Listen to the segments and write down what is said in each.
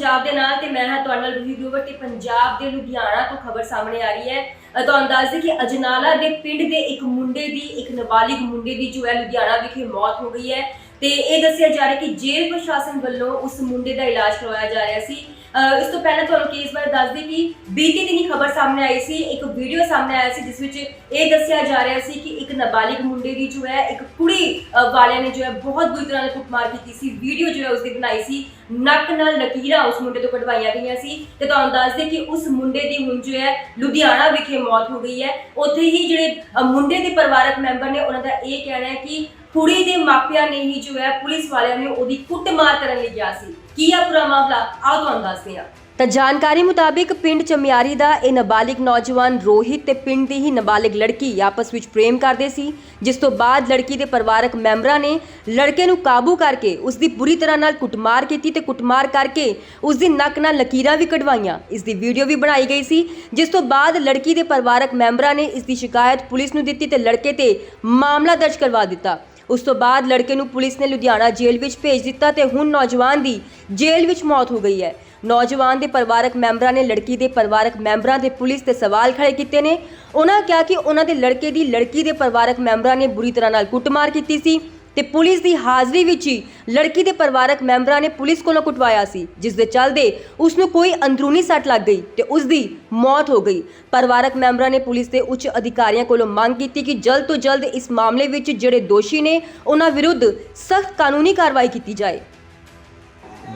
ਪੰਜਾਬ ਦੇ ਨਾਲ ਤੇ ਮੈਂ ਹਾਂ ਤੁਹਾਡੇ ਨਾਲ ਰੂਹੀ ਗਰੋਵਰ ਤੇ ਪੰਜਾਬ ਦੇ ਲੁਧਿਆਣਾ ਤੋਂ ਖਬਰ ਸਾਹਮਣੇ ਆ ਰਹੀ ਹੈ। ਤੁਹਾਨੂੰ ਦੱਸ ਦਈਏ ਕਿ ਅਜਨਾਲਾ ਦੇ ਪਿੰਡ ਦੇ ਇੱਕ ਮੁੰਡੇ ਦੀ, ਇੱਕ ਨਾਬਾਲਿਗ ਮੁੰਡੇ ਦੀ ਜੋ ਹੈ ਲੁਧਿਆਣਾ ਵਿਖੇ ਮੌਤ ਹੋ ਗਈ ਹੈ। ਤੇ ਇਹ ਦੱਸਿਆ ਜਾ ਰਿਹਾ ਕਿ ਜੇਲ੍ਹ ਪ੍ਰਸ਼ਾਸਨ ਵੱਲੋਂ ਉਸ ਮੁੰਡੇ ਦਾ ਇਲਾਜ ਕਰਵਾਇਆ ਜਾ ਰਿਹਾ ਸੀ। ਅ, ਇਸ ਤੋਂ ਪਹਿਲਾਂ ਤੁਹਾਨੂੰ ਕੇਸ ਬਾਰੇ ਦੱਸ ਦਈਏ ਕਿ ਬੀਤੀ ਦਿਨੀ ਖਬਰ ਸਾਹਮਣੇ ਆਈ ਸੀ ਇੱਕ ਵੀਡੀਓ ਸਾਹਮਣੇ ਆਇਆ ਸੀ ਜਿਸ ਵਿੱਚ ਇਹ ਦੱਸਿਆ ਜਾ ਰਿਹਾ ਸੀ ਕਿ ਇੱਕ ਨਾਬਾਲਿਗ ਮੁੰਡੇ ਦੀ ਜੋ ਹੈ ਇੱਕ ਕੁੜੀ ਅ, ਵਾਲਿਆਂ ਨੇ ਜੋ ਹੈ ਬਹੁਤ ਬੁਰੀ ਤਰ੍ਹਾਂ ਨਾਲ ਕੁੱਟਮਾਰ ਕੀਤੀ ਸੀ। ਵੀਡੀਓ ਜੋ ਹੈ ਉਸ ਦੀ ਬਣਾਈ ਸੀ ਨੱਕ ਨਾਲ ਲਕੀਰਾਂ ਉਸ ਮੁੰਡੇ ਤੋਂ ਕਢਵਾਈਆਂ ਗਈਆਂ ਸੀ। ਤੇ ਤੁਹਾਨੂੰ ਦੱਸ ਦੇ ਕਿ ਉਸ ਮੁੰਡੇ ਦੀ ਹੁਣ ਜੋ ਹੈ ਲੁਧਿਆਣਾ ਵਿਖੇ ਮੌਤ ਹੋ ਗਈ ਹੈ। ਉੱਥੇ ਹੀ ਜਿਹੜੇ ਅ, ਮੁੰਡੇ ਦੇ ਪਰਿਵਾਰਕ ਮੈਂਬਰ ਨੇ ਉਹਨਾਂ ਦਾ ਇਹ ਕਹਿਣਾ ਹੈ ਕਿ ਕੁੜੀ ਦੇ ਮਾਪਿਆਂ ਨੇ ਹੀ ਜੋ ਹੈ ਪੁਲਿਸ ਵਾਲਿਆਂ ਨੇ ਉਹਦੀ ਕੁੱਟਮਾਰ ਕਰਨ ਲਈ ਕਿਹਾ ਸੀ। ਕੀ ਆ ਪੂਰਾ ਮਾਮਲਾ? ਆਓ ਤੁਹਾਨੂੰ ਦੱਸਦੇ ਹਾਂ। ਤਾਂ ਜਾਣਕਾਰੀ ਮੁਤਾਬਿਕ ਪਿੰਡ ਚਮਿਆਰੀ ਦਾ ਇਹ ਨਾਬਾਲਿਗ ਨੌਜਵਾਨ ਰੋਹਿਤ ਤੇ ਪਿੰਡ ਦੀ ਹੀ ਨਾਬਾਲਿਗ ਲੜਕੀ ਆਪਸ ਵਿੱਚ ਪ੍ਰੇਮ ਕਰਦੇ ਸੀ, ਜਿਸ ਤੋਂ ਬਾਅਦ ਲੜਕੀ ਦੇ ਪਰਿਵਾਰਕ ਮੈਂਬਰਾਂ ਨੇ ਲੜਕੇ ਨੂੰ ਕਾਬੂ ਕਰਕੇ ਉਸ ਦੀ ਬੁਰੀ ਤਰ੍ਹਾਂ ਨਾਲ ਕੁੱਟਮਾਰ ਕੀਤੀ ਤੇ ਕੁੱਟਮਾਰ ਕਰਕੇ ਉਸ ਦੀ ਨੱਕ ਨਾਲ ਲਕੀਰਾਂ ਵੀ ਕਢਵਾਈਆਂ। ਇਸ ਦੀ ਵੀਡੀਓ ਵੀ ਬਣਾਈ ਗਈ ਸੀ, ਜਿਸ ਤੋਂ ਬਾਅਦ ਲੜਕੀ ਦੇ ਪਰਿਵਾਰਕ ਮੈਂਬਰਾਂ ਨੇ ਇਸ ਦੀ ਸ਼ਿਕਾਇਤ ਪੁਲਿਸ ਨੂੰ ਦਿੱਤੀ ਤੇ ਲੜਕੇ ਤੇ ਮਾਮਲਾ ਦਰਜ ਕਰਵਾ ਦਿੱਤਾ। ਉਸ ਤੋਂ ਬਾਅਦ ਲੜਕੇ ਨੂੰ ਪੁਲਿਸ ਨੇ ਲੁਧਿਆਣਾ ਜੇਲ੍ਹ ਵਿੱਚ ਭੇਜ ਦਿੱਤਾ ਤੇ ਹੁਣ ਨੌਜਵਾਨ ਦੀ ਜੇਲ੍ਹ ਵਿੱਚ ਮੌਤ ਹੋ ਗਈ ਹੈ। ਨੌਜਵਾਨ ਦੇ ਪਰਿਵਾਰਕ ਮੈਂਬਰਾਂ ਨੇ ਲੜਕੀ ਦੇ ਪਰਿਵਾਰਕ ਮੈਂਬਰਾਂ ਦੇ ਪੁਲਿਸ ਤੇ ਸਵਾਲ ਖੜੇ ਕੀਤੇ ਨੇ। ਉਹਨਾਂ ਕਿਹਾ ਕਿ ਉਹਨਾਂ ਦੇ ਲੜਕੇ ਦੀ ਲੜਕੀ ਦੇ ਪਰਿਵਾਰਕ ਮੈਂਬਰਾਂ ਨੇ ਬੁਰੀ ਤਰ੍ਹਾਂ ਨਾਲ ਕੁੱਟਮਾਰ ਕੀਤੀ ਸੀ। ਤੇ ਪੁਲਿਸ ਦੀ ਹਾਜ਼ਰੀ ਵਿੱਚ ਹੀ ਲੜਕੀ ਦੇ ਪਰਿਵਾਰਕ ਮੈਂਬਰਾਂ ਨੇ ਪੁਲਿਸ ਕੋਲੋਂ ਕੁਟਵਾਇਆ ਸੀ, ਜਿਸ ਦੇ ਚੱਲਦੇ ਉਸ ਨੂੰ ਕੋਈ ਅੰਦਰੂਨੀ ਸੱਟ ਲੱਗ ਗਈ ਤੇ ਉਸ ਦੀ ਮੌਤ ਹੋ ਗਈ। ਪਰਿਵਾਰਕ ਮੈਂਬਰਾਂ ਨੇ ਪੁਲਿਸ ਦੇ ਉੱਚ ਅਧਿਕਾਰੀਆਂ ਕੋਲੋਂ ਮੰਗ ਕੀਤੀ ਕਿ ਜਲਦ ਤੋਂ ਜਲਦ ਇਸ ਮਾਮਲੇ ਵਿੱਚ ਜਿਹੜੇ ਦੋਸ਼ੀ ਨੇ, ਉਹਨਾਂ ਵਿਰੁੱਧ ਸਖਤ ਕਾਨੂੰਨੀ ਕਾਰਵਾਈ ਕੀਤੀ ਜਾਏ।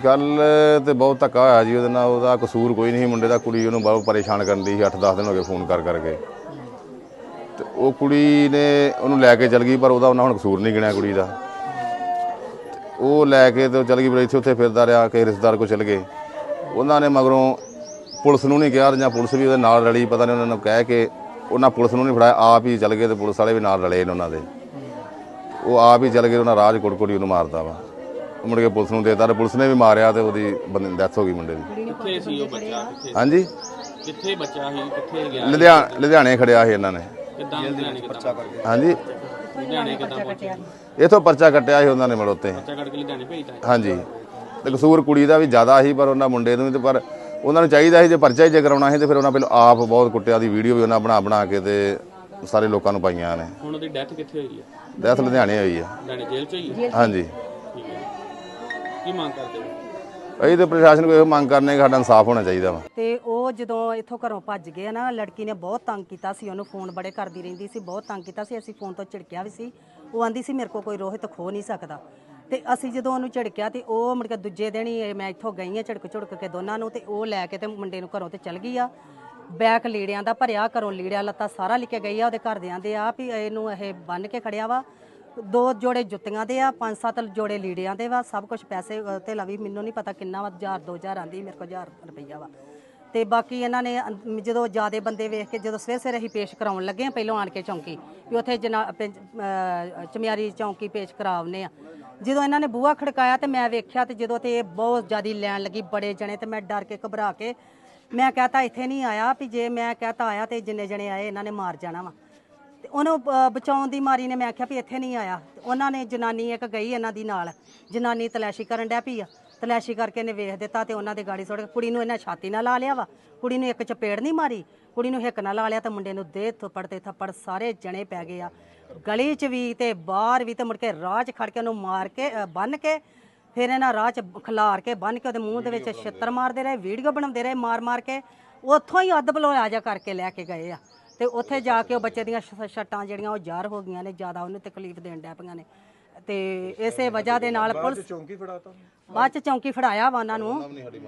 ਗੱਲ ਤੇ ਬਹੁਤ ਧੱਕਾ ਹੋਇਆ ਜੀ ਉਹਦੇ ਨਾਲ, ਉਹਦਾ ਕਸੂਰ ਕੋਈ ਨਹੀਂ ਮੁੰਡੇ ਦਾ, ਕੁੜੀ ਉਹਨੂੰ ਬਹੁਤ ਪਰੇਸ਼ਾਨ ਕਰਨ ਦੀ ਸੀ 8-10 ਦਿਨ ਹੋ ਗਏ ਫੋਨ ਕਰ ਕਰਕੇ। ਤੇ ਉਹ ਕੁੜੀ ਨੇ ਉਹਨੂੰ ਲੈ ਕੇ ਚਲ ਗਈ ਪਰ ਉਹਦਾ ਉਹਨਾਂ ਹੁਣ ਕਸੂਰ ਨਹੀਂ ਗਿਣਿਆ ਕੁੜੀ ਦਾ। ਉਹ ਲੈ ਕੇ ਤੇ ਚਲ ਗਈ ਫਿਰ ਇੱਥੇ ਉੱਥੇ ਫਿਰਦਾ ਰਿਹਾ ਕਿ ਰਿਸ਼ਤੇਦਾਰ ਕੋ ਚਲ ਗਏ। ਉਹਨਾਂ ਨੇ ਮਗਰੋਂ ਪੁਲਿਸ ਨੂੰ ਨਹੀਂ ਕਿਹਾ ਜਾਂ ਪੁਲਿਸ ਵੀ ਉਹਦੇ ਨਾਲ ਰਲੀ ਪਤਾ ਨਹੀਂ ਉਹਨਾਂ ਨੂੰ ਕਹਿ ਕੇ ਉਹਨਾਂ ਪੁਲਿਸ ਨੂੰ ਨਹੀਂ ਫੜਾਇਆ ਆਪ ਹੀ ਚਲ ਗਏ ਤੇ ਪੁਲਿਸ ਵਾਲੇ ਵੀ ਨਾਲ ਰਲੇ ਨੇ ਉਹਨਾਂ ਦੇ। ਉਹ ਆਪ ਹੀ ਚਲ ਗਏ ਉਹਨਾਂ ਰਾਜ ਕੁੜਕੁੜੀ ਉਹਨੂੰ ਮਾਰਦਾ ਵਾ। ਮੁੜ ਕੇ ਪੁਲਿਸ ਨੂੰ ਦੇਤਾ ਤੇ ਪੁਲਿਸ ਨੇ ਵੀ ਮਾਰਿਆ ਤੇ ਉਹਦੀ ਬੰਦੇ ਡੈਥ ਹੋ ਗਈ ਮੁੰਡੇ ਦੀ। ਕਿੱਥੇ ਸੀ ਉਹ ਬੱਚਾ? ਹਾਂਜੀ? ਕਿੱਥੇ ਬੱਚਾ ਸੀ? ਕਿੱਥੇ ਗਿਆ? ਲੁਧਿਆਣਾ ਲੁਧਿਆਣੇ ਖੜਿਆ ਸੀ ਇਹਨਾਂ ਨੇ। ਕਿੱਦਾਂ ਲੁਧਿਆਣੇ ਕਿੱਦਾਂ ਹਾਂਜੀ। ਲੁਧਿਆਣੇ ਕਿੱਦਾਂ ਇਥੋਂ ਪਰਚਾ ਕੱਟਿਆ ਸੀ ਉਹਨਾਂ ਨੇ ਮੜੋਤੇ ਬੱਚਾ ਕੱਢ ਕੇ ਲੁਧਿਆਣੇ ਭੇਜਤਾ ਹਾਂਜੀ। ਤੇ ਕਸੂਰ ਕੁੜੀ ਦਾ ਵੀ ਜ਼ਿਆਦਾ ਸੀ ਪਰ ਉਹਨਾਂ ਮੁੰਡੇ ਨੂੰ ਵੀ ਤੇ ਪਰ ਉਹਨਾਂ ਨੂੰ ਚਾਹੀਦਾ ਸੀ ਜੇ ਪਰਚਾ ਹੀ ਜੇ ਕਰਾਉਣਾ ਸੀ ਤੇ ਫਿਰ ਉਹਨਾਂ ਪਹਿਲਾਂ ਆਪ ਬਹੁਤ ਕੁੱਟਿਆ ਦੀ ਵੀਡੀਓ ਵੀ ਉਹਨਾਂ ਬਣਾ ਬਣਾ ਕੇ ਤੇ ਸਾਰੇ ਲੋਕਾਂ ਨੂੰ ਪਾਈਆਂ ਨੇ। ਹੁਣ ਉਹਦੀ ਡੈਥ ਕਿੱਥੇ ਹੋਈ ਹੈ? ਡੈਥ ਲੁਧਿਆਣੇ ਹੋਈ ਆ ਲੁਧਿਆਣੇ ਜੇਲ੍ਹ ਚ ਹੋਈ ਹੈ? ਹਾਂਜੀ। ਠੀਕ ਹੈ। ਕੀ ਮੰਗ ਕਰਦੇ ਹੋ? ਅਸੀਂ ਤੇ ਪ੍ਰਸ਼ਾਸਨ ਕੋਲ ਇਹੋ ਮੰਗ ਕਰਨੇ ਕਿ ਸਾਡਾ ਇਨਸਾਫ ਹੋਣਾ ਚਾਹੀਦਾ ਵਾ। ਤੇ ਉਹ ਉਹ ਜਦੋਂ ਇੱਥੋਂ ਘਰੋਂ ਭੱਜ ਗਏ ਨਾ ਲੜਕੀ ਨੇ ਬਹੁਤ ਤੰਗ ਕੀਤਾ ਸੀ ਉਹਨੂੰ ਫੋਨ ਬੜੇ ਕਰਦੀ ਰਹਿੰਦੀ ਸੀ ਬਹੁਤ ਤੰਗ ਕੀਤਾ ਸੀ ਅਸੀਂ ਫੋਨ ਤੋਂ ਝਿੜਕਿਆ ਵੀ ਸੀ। ਉਹ ਆਂਦੀ ਸੀ ਮੇਰੇ ਕੋਲ ਕੋਈ ਰੋਹਿਤ ਖੋ ਨਹੀਂ ਸਕਦਾ। ਤੇ ਅਸੀਂ ਜਦੋਂ ਉਹਨੂੰ ਝਿੜਕਿਆ ਤੇ ਉਹ ਮੁੜ ਕੇ ਦੂਜੇ ਦਿਨ ਹੀ ਮੈਂ ਇੱਥੋਂ ਗਈ ਆ ਝਿੜਕ ਝੁੜਕ ਕੇ ਦੋਨਾਂ ਨੂੰ ਤੇ ਉਹ ਲੈ ਕੇ ਤੇ ਮੁੰਡੇ ਨੂੰ ਘਰੋਂ ਤੇ ਚਲ ਗਈ ਆ। ਬੈਕ ਲੀੜਿਆਂ ਦਾ ਭਰਿਆ ਘਰੋਂ ਲੀੜਿਆ ਲੱਤਾ ਸਾਰਾ ਲੈ ਕੇ ਗਈ ਆ ਉਹਦੇ ਘਰਦਿਆਂ ਦੇ ਆ ਵੀ ਇਹਨੂੰ ਇਹ ਬੰਨ ਕੇ ਖੜਿਆ ਵਾ। ਦੋ ਜੋੜੇ ਜੁੱਤੀਆਂ ਦੇ ਆ ਪੰਜ ਸੱਤ ਜੋੜੇ ਲੀੜਿਆਂ ਦੇ ਵਾ ਸਭ ਕੁਝ ਪੈਸੇ ਅ, ਤੇ ਲਵੀ ਮੈਨੂੰ ਨਹੀਂ ਪਤਾ ਕਿੰਨਾ ਵਾ 1000 2000 ਆਂਦੀ ਮੇਰੇ ਕੋਲ 1000 ਰੁਪਈਆ ਵਾ। ਤੇ ਬਾਕੀ ਇਹਨਾਂ ਨੇ ਅੰ- ਜਦੋਂ ਜਿਆਦੇ ਬੰਦੇ ਵੇਖ ਕੇ ਜਦੋਂ ਸਵੇਰ ਸਵੇਰੇ ਅਸੀਂ ਪੇਸ਼ ਕਰਾਉਣ ਲੱਗੇ ਆ ਪਹਿਲਾਂ ਆਣ ਕੇ ਚੌਂਕੀ ਵੀ ਉੱਥੇ ਜਨਾ ਪਿੰਜ- ਅ, ਚਮਿਆਰੀ ਚੌਂਕੀ ਪੇਸ਼ ਕਰਾਉਨੇ ਆ। ਜਦੋਂ ਇਹਨਾਂ ਨੇ ਬੂਹਾ ਖੜਕਾਇਆ ਤੇ ਮੈਂ ਵੇਖਿਆ ਤੇ ਜਦੋਂ ਤੇ ਇਹ ਬਹੁਤ ਜ਼ਿਆਦੀ ਲੈਣ ਲੱਗੀ ਬੜੇ ਜਣੇ ਤੇ ਮੈਂ ਡਰ ਕੇ ਘਬਰਾ ਕੇ ਮੈਂ ਕਹਤਾ ਇੱਥੇ ਨਹੀਂ ਆਇਆ ਵੀ ਜੇ ਮੈਂ ਕਹਤਾ ਆਇਆ ਤੇ ਜਿੰਨੇ ਜਣੇ ਆਏ ਇਹਨਾਂ ਨੇ ਮਾਰ ਜਾਣਾ ਵਾ। ਤੇ ਉਹਨੂੰ ਅ, ਬਚਾਉਣ ਦੀ ਮਾਰੀ ਨੇ ਮੈਂ ਆਖਿਆ ਵੀ ਇੱਥੇ ਨਹੀਂ ਆਇਆ। ਤੇ ਉਹਨਾਂ ਨੇ ਜਨਾਨੀ ਇੱਕ ਗਈ ਇਹਨਾਂ ਦੀ ਨਾਲ ਜਨਾਨੀ ਤਲਾਸ਼ੀ ਕਰਨ ਡਿਆ ਪਈ ਆ। ਤਲਾਸ਼ੀ ਕਰਕੇ ਨੇ ਵੇਖ ਦਿੱਤਾ ਤੇ ਉਹਨਾਂ ਦੇ ਗਾੜੀ ਸੁੱਟ ਕੇ ਕੁੜੀ ਨੂੰ ਇਹਨਾਂ ਛਾਤੀ ਨਾਲ ਲਾ ਲਿਆ ਵਾ। ਕੁੜੀ ਨੂੰ ਇੱਕ ਚਪੇੜ ਨਹੀਂ ਮਾਰੀ। ਕੁੜੀ ਨੂੰ ਹਿੱਕ ਨਾਲ ਲਾ ਲਿਆ ਤੇ ਮੁੰਡੇ ਨੂੰ ਦੇ ਥੱਪੜ ਤੇ ਥੱਪੜ ਸਾਰੇ ਜਣੇ ਪੈ ਗਏ ਆ। ਗਲੀ 'ਚ ਵੀ ਤੇ ਬਾਹਰ ਵੀ ਤੇ ਮੁੜ ਕੇ ਰਾਹ 'ਚ ਖੜ ਕੇ ਉਹਨੂੰ ਮਾਰ ਕੇ ਅ, ਬੰਨ ਕੇ ਫਿਰ ਇਹਨਾਂ ਰਾਹ 'ਚ ਖਿਲਾਰ ਕੇ ਬੰਨ ਕੇ ਉਹਦੇ ਮੂੰਹ ਦੇ ਵਿੱਚ ਛਿੱਤਰ ਮਾਰਦੇ ਰਹੇ ਵੀਡੀਓ ਬਣਾਉਂਦੇ ਰਹੇ ਮਾਰ ਮਾਰ ਕੇ। ਉੱਥੋਂ ਹੀ ਅੱਧ ਬਲੋਇਆ ਜਾ ਕਰਕੇ ਲੈ ਕੇ ਗਏ ਆ। ਤੇ ਉੱਥੇ ਜਾ ਕੇ ਉਹ ਬੱਚੇ ਦੀਆਂ ਸ਼- ਜਿਹੜੀਆਂ ਉਹ ਜ਼ਾਰ ਹੋ ਗਈਆਂ ਨੇ ਜ਼ਿਆਦਾ ਉਹਨੂੰ ਤਕਲੀਫ ਦੇਣ ਡੈ ਪਈਆਂ ਨੇ। ਤੇ ਇਸੇ ਵਜ੍ਹਾ ਦੇ ਨਾਲ ਪੁਲਿਸ ਚੌਂਕੀ ਫੜਾਤਾ ਬਾਅਦ ਚ ਚੌਂਕੀ ਫੜਾਇਆ ਵਾ ਉਹਨਾਂ ਨੂੰ।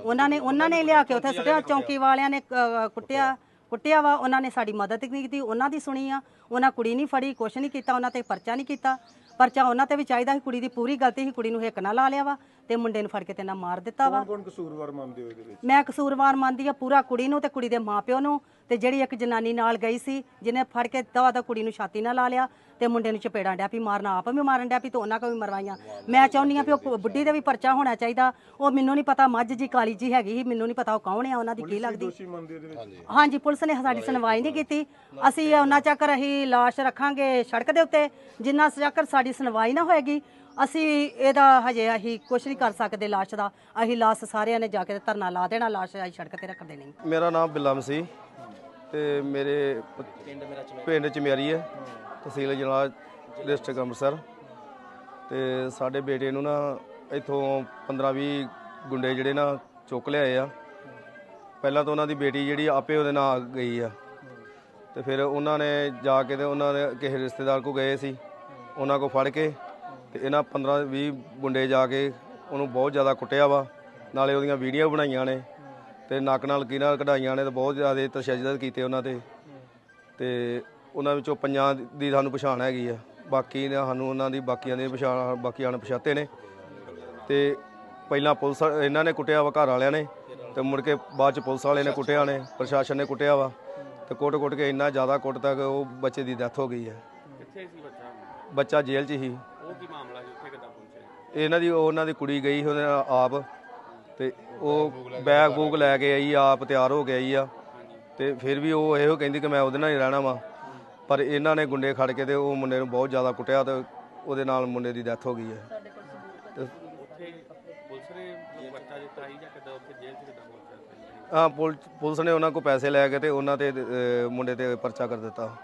ਉਹਨਾਂ ਨੇ ਉਹਨਾਂ ਨੇ ਲਿਆ ਕੇ ਉੱਥੇ ਸੁੱਟਿਆ ਚੌਂਕੀ ਵਾਲਿਆਂ ਨੇ ਅ, ਕੁੱਟਿਆ। ਕੁੱਟਿਆ ਵਾ ਉਹਨਾਂ ਨੇ ਸਾਡੀ ਮਦਦ ਨਹੀਂ ਕੀਤੀ ਉਹਨਾਂ ਦੀ ਸੁਣੀ ਆ। ਉਹਨਾਂ ਕੁੜੀ ਨਹੀਂ ਫੜੀ ਕੁਛ ਨਹੀਂ ਕੀਤਾ ਉਹਨਾਂ ਤੇ ਪਰਚਾ ਨਹੀਂ ਕੀਤਾ। ਪਰਚਾ ਉਹਨਾਂ ਤੇ ਵੀ ਚਾਹੀਦਾ ਸੀ ਕੁੜੀ ਦੀ ਪੂਰੀ ਗਲਤੀ ਸੀ ਕੁੜੀ ਨੂੰ ਹਿੱਕ ਨਾਲ ਲਾ ਲਿਆ ਵਾ। ਤੇ ਮੁੰਡੇ ਨੂੰ ਫੜ ਕੇ ਤੇ ਨਾਲ ਮਾਰ ਦਿੱਤਾ ਵਾ। ਕੌਣ ਕਸੂਰਵਾਰ ਮੰਨਦੇ ਹੋ ਇਹਦੇ ਵਿੱਚ? ਮੈਂ ਕਸੂਰਵਾਰ ਮੰਨਦੀ ਆ ਪੂਰਾ ਕੁੜੀ ਨੂੰ ਤੇ ਕੁੜੀ ਦੇ ਮਾਪਿਓ ਨੂੰ ਤੇ ਜਿਹੜੀ ਇੱਕ ਜਨਾਨੀ ਨਾਲ ਗਈ ਸੀ ਜਿਹਨੇ ਫੜ ਕੇ ਦਵਾ ਦਾ ਕੁੜੀ ਨੂੰ ਛਾਤੀ ਨਾਲ ਲਾ ਲਿਆ ਤੇ ਮੁੰਡੇ ਨੂੰ ਚਪੇੜਾਂ ਡਿਆ ਪਈ ਮਾਰਨਾ ਆਪ ਵੀ ਮਾਰਨ ਡਿਆ ਪਈ ਤੇ ਉਹਨਾਂ ਕੋ ਵੀ ਮਰਵਾਈਆਂ। ਮੈਂ ਚਾਹੁੰਦੀ ਆ ਵੀ ਉਹ ਬੁੱਢੀ ਦੇ ਵੀ ਪਰਚਾ ਹੋਣਾ ਚਾਹੀਦਾ। ਉਹ ਮੈਨੂੰ ਨਹੀਂ ਪਤਾ ਮੱਝ ਜੀ ਕਾਲੀ ਜੀ ਹੈਗੀ ਸੀ ਮੈਨੂੰ ਨਹੀਂ ਪਤਾ ਉਹ ਕੌਣ ਆ ਉਹਨਾਂ ਦੀ ਕੀ ਲੱਗਦੀ। ਦੋਸ਼ੀ ਮੰਨਦੇ ਇਹਦੇ ਵਿੱਚ? ਹਾਂਜੀ। ਪੁਲਿਸ ਨੇ ਸਾਡੀ ਸੁਣਵਾਈ ਨਹੀਂ ਕੀਤੀ। ਅਸੀਂ ਉਹਨਾਂ ਚੱਕਰ ਅਸੀਂ ਲਾਸ਼ ਰੱਖਾਂਗੇ ਸੜਕ ਦੇ ਉੱਤੇ। ਜਿੰਨਾ ਚੱਕਰ ਸਾਡੀ ਸੁਣਵਾਈ ਨਾ ਹੋਏਗੀ ਅਸੀਂ ਇਹਦਾ ਹਜੇ ਅਸੀਂ ਕੁਝ ਨਹੀਂ ਕਰ ਸਕਦੇ ਲਾਸ਼ ਦਾ। ਅਸੀਂ ਲਾਸ਼ ਸਾਰਿਆਂ ਨੇ ਜਾ ਕੇ ਧਰਨਾ ਲਾ ਦੇਣਾ ਲਾਸ਼ ਅਸੀਂ ਸੜਕ ਤੇ ਰੱਖ ਦੇਣੀ ਮੇਰਾ ਨਾਮ ਬਿੱਲਾ ਮਸੀਹ ਤੇ ਮੇਰੇ ਪਿੰਡ ਚ ਮੇਰੀ ਹੈ ਤਹਿਸੀਲ ਜਨਾਲਾ ਡਿਸਟ੍ਰਿਕਟ ਅੰਮ੍ਰਿਤਸਰ। ਤੇ ਸਾਡੇ ਬੇਟੇ ਨੂੰ ਨਾ ਇੱਥੋਂ 15 20 ਗੁੰਡੇ ਜਿਹੜੇ ਨਾ ਚੁੱਕ ਲਿਆਏ ਆ। ਪਹਿਲਾਂ ਤਾਂ ਉਹਨਾਂ ਦੀ ਬੇਟੀ ਜਿਹੜੀ ਆਪੇ ਉਹਦੇ ਨਾਲ ਗਈ ਆ। ਤੇ ਫਿਰ ਉਹਨਾਂ ਨੇ ਜਾ ਕੇ ਤੇ ਉਹਨਾਂ ਨੇ ਕਿਸੇ ਰਿਸ਼ਤੇਦਾਰ ਕੋ ਗਏ ਸੀ। ਉਹਨਾਂ ਕੋ ਫੜ ਕੇ ਤੇ ਇਹਨਾਂ 15 20 ਮੁੰਡੇ ਜਾ ਕੇ ਉਹਨੂੰ ਬਹੁਤ ਜ਼ਿਆਦਾ ਕੁੱਟਿਆ ਵਾ। ਨਾਲੇ ਉਹਦੀਆਂ ਵੀਡੀਓ ਬਣਾਈਆਂ ਨੇ ਤੇ ਨੱਕ ਨਾਲ ਕੀਨਾਂ ਕਢਾਈਆਂ ਨੇ ਤੇ ਬਹੁਤ ਜ਼ਿਆਦਾ ਤਸ਼ੱਦਦ ਕੀਤੇ ਉਹਨਾਂ ਤੇ। ਤੇ ਉਹਨਾਂ ਵਿੱਚੋਂ ਪੰਜਾਂ ਦੀ ਸਾਨੂੰ ਪਛਾਣ ਹੈਗੀ ਆ। ਬਾਕੀ ਨੇ ਸਾਨੂੰ ਉਹਨਾਂ ਦੀ ਬਾਕੀਆਂ ਦੀ ਪਛਾਣ ਬਾਕੀ ਅਣਪਛਾਤੇ ਨੇ। ਤੇ ਪਹਿਲਾਂ ਪੁਲਿਸ ਇਹਨਾਂ ਨੇ ਕੁੱਟਿਆ ਵਾ, ਘਰ ਵਾਲਿਆਂ ਨੇ। ਤੇ ਮੁੜ ਕੇ ਬਾਅਦ ਚ ਪੁਲਿਸ ਵਾਲੇ ਨੇ ਕੁੱਟਿਆ ਨੇ, ਪ੍ਰਸ਼ਾਸਨ ਨੇ ਕੁੱਟਿਆ ਵਾ। ਤੇ ਕੁੱਟ-ਕੁੱਟ ਕੇ ਇੰਨਾ ਜ਼ਿਆਦਾ ਕੁੱਟ ਤੱਕ ਉਹ ਬੱਚੇ ਦੀ ਡੈਥ ਹੋ ਗਈ ਹੈ ਕਿੱਥੇ ਸੀ ਬੱਚਾ ਬੱਚਾ ਜੇਲ੍ਹ 'ਚ ਹੀ ਉਹ ਕੀ ਮਾਮਲਾ ਸੀ ਉੱਥੇ ਕਿੱਦਾਂ ਪਹੁੰਚਿਆ ਇਹਨਾਂ ਦੀ ਉਹਨਾਂ ਦੀ ਕੁੜੀ ਗਈ ਉਹਦੇ ਨਾਲ ਆਪ ਤੇ ਉਹ ਬੈਗ ਬੂਗ ਲੈ ਕੇ ਆਈ ਆਪ ਤਿਆਰ ਹੋ ਕੇ ਆਈ ਆ। ਤੇ ਫਿਰ ਵੀ ਉਹ ਇਹੋ ਕਹਿੰਦੀ ਕਿ ਮੈਂ ਉਹਦੇ ਨਾਲ ਹੀ ਰਹਿਣਾ ਵਾ। ਪਰ ਇਹਨਾਂ ਨੇ ਗੁੰਡੇ ਖੜ ਕੇ ਤੇ ਉਹ ਮੁੰਡੇ ਨੂੰ ਬਹੁਤ ਜ਼ਿਆਦਾ ਕੁੱਟਿਆ ਤੇ ਉਹਦੇ ਨਾਲ ਮੁੰਡੇ ਦੀ ਡੈਥ ਹੋ ਗਈ ਹੈ। ਹਾਂ। ਪੁਲ- ਪੁਲਿਸ ਨੇ ਉਹਨਾਂ ਕੋਲ ਪੈਸੇ ਲੈ ਕੇ ਤੇ ਉਹਨਾਂ ਤੇ ਅਹ, ਮੁੰਡੇ ਤੇ ਪਰਚਾ ਕਰ ਦਿੱਤਾ।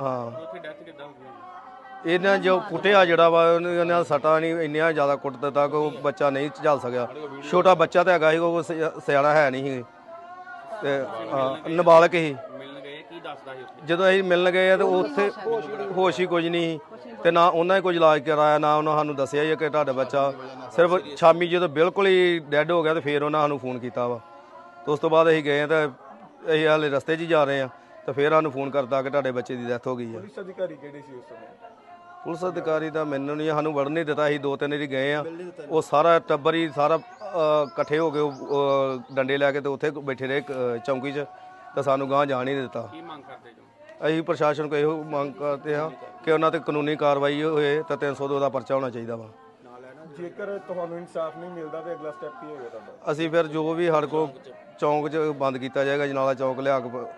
ਹਾਂ। ਉੱਥੇ ਡੈਥ ਕਿੱਦਾਂ ਹੋ ਗਈ ਇਹਨਾਂ ਜੋ ਕੁੱਟਿਆ ਜਿਹੜਾ ਵਾ ਉਹਨੇ ਉਹਨਾਂ ਸੱਟਾਂ ਨਹੀਂ ਇੰਨੀਆਂ ਜ਼ਿਆਦਾ ਕੁੱਟ ਦਿੱਤਾ ਕਿ ਉਹ ਬੱਚਾ ਨਹੀਂ ਝੱਲ ਸਕਿਆ। ਛੋਟਾ ਬੱਚਾ ਤਾਂ ਹੈਗਾ ਸੀ ਉਹ ਸਿ- ਸਿਆਣਾ ਹੈ ਨਹੀਂ ਸੀ। ਤੇ ਹਾਂ, ਨਾਬਾਲਗ ਹੀ ਮਿਲਣ ਗਏ ਕੀ ਦੱਸਦਾ ਸੀ। ਉੱਥੇ ਜਦੋਂ ਅਸੀਂ ਮਿਲਣ ਗਏ ਆ ਤੇ ਉੱਥੇ ਹੋਸ਼ ਹੀ ਕੁਝ ਨਹੀਂ ਸੀ। ਤੇ ਨਾ ਉਹਨਾਂ ਨੇ ਕੁਝ ਇਲਾਜ ਕਰਾਇਆ ਨਾ ਉਹਨਾਂ ਸਾਨੂੰ ਦੱਸਿਆ ਹੀ ਕਿ ਤੁਹਾਡਾ ਬੱਚਾ ਸਿਰਫ ਸ਼ਾਮੀ ਜਦੋਂ ਬਿਲਕੁਲ ਹੀ ਡੈੱਡ ਹੋ ਗਿਆ ਤੇ ਫਿਰ ਉਹਨਾਂ ਸਾਨੂੰ ਫੋਨ ਕੀਤਾ ਵਾ। ਤੇ ਉਸ ਤੋਂ ਬਾਅਦ ਅਸੀਂ ਗਏ ਆ ਤਾਂ ਅਸੀਂ ਹਾਲੇ ਰਸਤੇ 'ਚ ਹੀ ਜਾ ਰਹੇ ਆ। ਤਾਂ ਫਿਰ ਸਾਨੂੰ ਫੋਨ ਕਰਤਾ ਕਿ ਤੁਹਾਡੇ ਬੱਚੇ ਦੀ ਡੈਥ ਹੋ ਗਈ ਆ। ਪੁਲਿਸ ਅਧਿਕਾਰੀ ਕਿਹੜੇ ਸੀ ਉਸ ਸਮੇਂ? ਪੁਲਿਸ ਅਧਿਕਾਰੀ ਤਾਂ ਮੈਨੂੰ ਨਹੀਂ ਸਾਨੂੰ ਵੜਨ ਨਹੀਂ ਦਿੱਤਾ ਅਸੀਂ ਦੋ ਤਿੰਨ ਵਾਰੀ ਗਏ ਆ ਉਹ ਸਾਰਾ ਟੱਬਰ ਹੀ ਸਾਰਾ ਇਕੱਠੇ ਹੋ ਕੇ ਉਹ, ਡੰਡੇ ਲੈ ਕੇ ਤੇ ਉੱਥੇ ਬੈਠੇ ਰਹੇ ਚੌਂਕੀ 'ਚ। ਤਾਂ ਸਾਨੂੰ ਗਾਂ ਜਾਣ ਹੀ ਨਹੀਂ ਦਿੱਤਾ। ਕੀ ਮੰਗ ਕਰਦੇ ਜੋ? ਅਸੀਂ ਪ੍ਰਸ਼ਾਸਨ ਕੋਲ ਇਹੋ ਮੰਗ ਕਰਦੇ ਹਾਂ ਕਿ ਉਹਨਾਂ ਤੇ ਕਾਨੂੰਨੀ ਕਾਰਵਾਈ ਹੋਏ ਤਾਂ 302 ਦਾ ਪਰਚਾ ਹੋਣਾ ਚਾਹੀਦਾ ਵਾ। ਜੇਕਰ ਤੁਹਾਨੂੰ ਇਨਸਾਫ ਨਹੀਂ ਮਿਲਦਾ ਤੇ ਅਗਲਾ ਸਟੈਪ ਕੀ ਹੋਏਗਾ ਤੁਹਾਡਾ? ਅਸੀਂ ਫਿਰ ਜੋ ਵੀ ਸਾਡੇ ਕੋਲ ਚੌਂਕ 'ਚ ਬੰਦ ਕੀਤਾ ਜਾਏਗਾ ਜਨਾਲਾ ਚੌਂਕ ਲਿਆ ਕੇ ਪ-